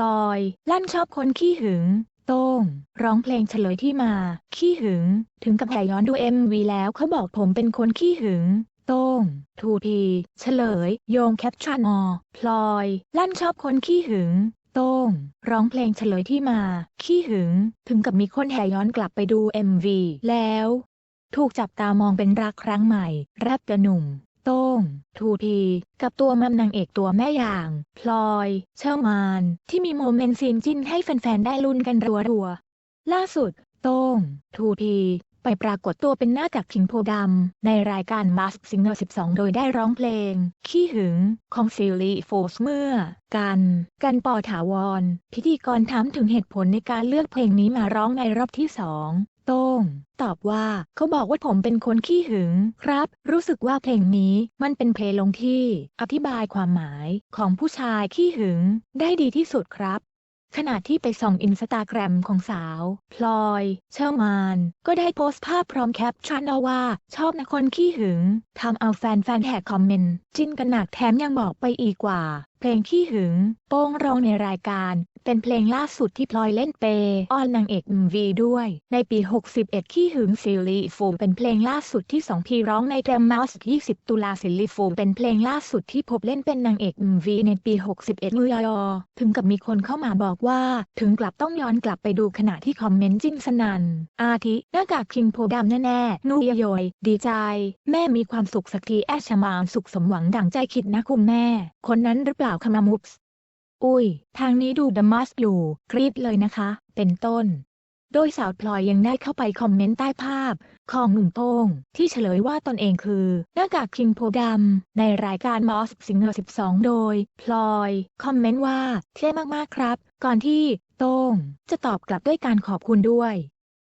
ลอย ลั่นชอบคนขี้หึง โต้ง ร้องเพลงเฉลยที่มา ขี้หึง ถึงกับแห่ย้อนดูเอ็มวีแล้วเขาบอกผมเป็นคนขี้หึง โต้ง ทูทีเฉลย โยงแคปชั่นอพลอย ลั่นชอบคนขี้หึงโต้ง ร้องเพลงเฉลยที่มา ขี้หึง ถึงกับมีคนแห่ย้อนกลับไปดู MV แล้ว ถูกจับตามองเป็นรักครั้งใหม่ แรปเปอร์หนุ่ม โต้ง ทูทีกับตัวมัมนางเอกตัวแม่อย่าง พลอย เชอร์มาน ที่มีโมเมนต์ซีนจิ้นให้แฟนๆ ได้ลุ้นกันรัวๆ ล่าสุด โต้ง ทูที ไปปรากฏตัวเป็นหน้าจากคิงโพดำในรายการ Mask Singer 12 โดยได้ร้องเพลง ขี้หึงของซิลลี่โฟสเมื่อ กัน กันปอถาวร พิธีกรถามถึงเหตุผลในการเลือกเพลงนี้มาร้องในรอบที่สองโต้งตอบว่าเขาบอกว่าผมเป็นคนขี้หึงครับ รู้สึกว่าเพลงนี้มันเป็นเพลงลงที่ อธิบายความหมายของผู้ชายขี้หึงได้ดีที่สุดครับ ขณะที่ไปส่องอินสตาแกรมของสาว พลอย เชอร์มาน ก็ได้โพสต์ภาพพร้อมแคปชั่นเอาว่า ชอบนะคนขี้หึง ทำเอาแฟนๆแหกคอมเมนต์ จิ้นกันหนักแถมยังบอกไปอีกว่า เพลงขี้หึง โป้งร้องในรายการ เป็นเพลงล่าสุดที่พลอยเล่นเปย์อ้อนนางเอก MV ด้วย ในปี 61 ขี้หึงซิลีฟูเป็นเพลงล่าสุดที่2พีร้องในแกรมมาส20 ตุลาซิลีฟูเป็นเพลงล่าสุดที่พบเล่นเป็นนางเอก MV ในปี 61มือยอถึงกับมีคนเข้ามาบอกว่า ถึงกลับต้องย้อนกลับไปดูขณะที่คอมเมนต์จิ้นสนันอาทิหน้ากากคิงโพดำแน่ๆนูยยอยดีใจ แม่มีความสุขสักทีแอชมามสุขสมหวังดังใจคิดนะคุณแม่ คนนั้นหรือเปล่าคามามุปส์อุ้ย ทางนี้ดูดมัสอยู่ กรีดเลยนะคะ เป็นต้น โดยสาวพลอยยังได้เข้าไปคอมเมนต์ใต้ภาพ ของหนุ่มโต้ง ที่เฉลยว่าตนเองคือ หน้ากากคิงโพดำในรายการมอสซิงเกอร์12 โดย พลอย คอมเมนต์ว่าเท่มากๆครับ ก่อนที่โต้งจะตอบกลับด้วยการขอบคุณด้วย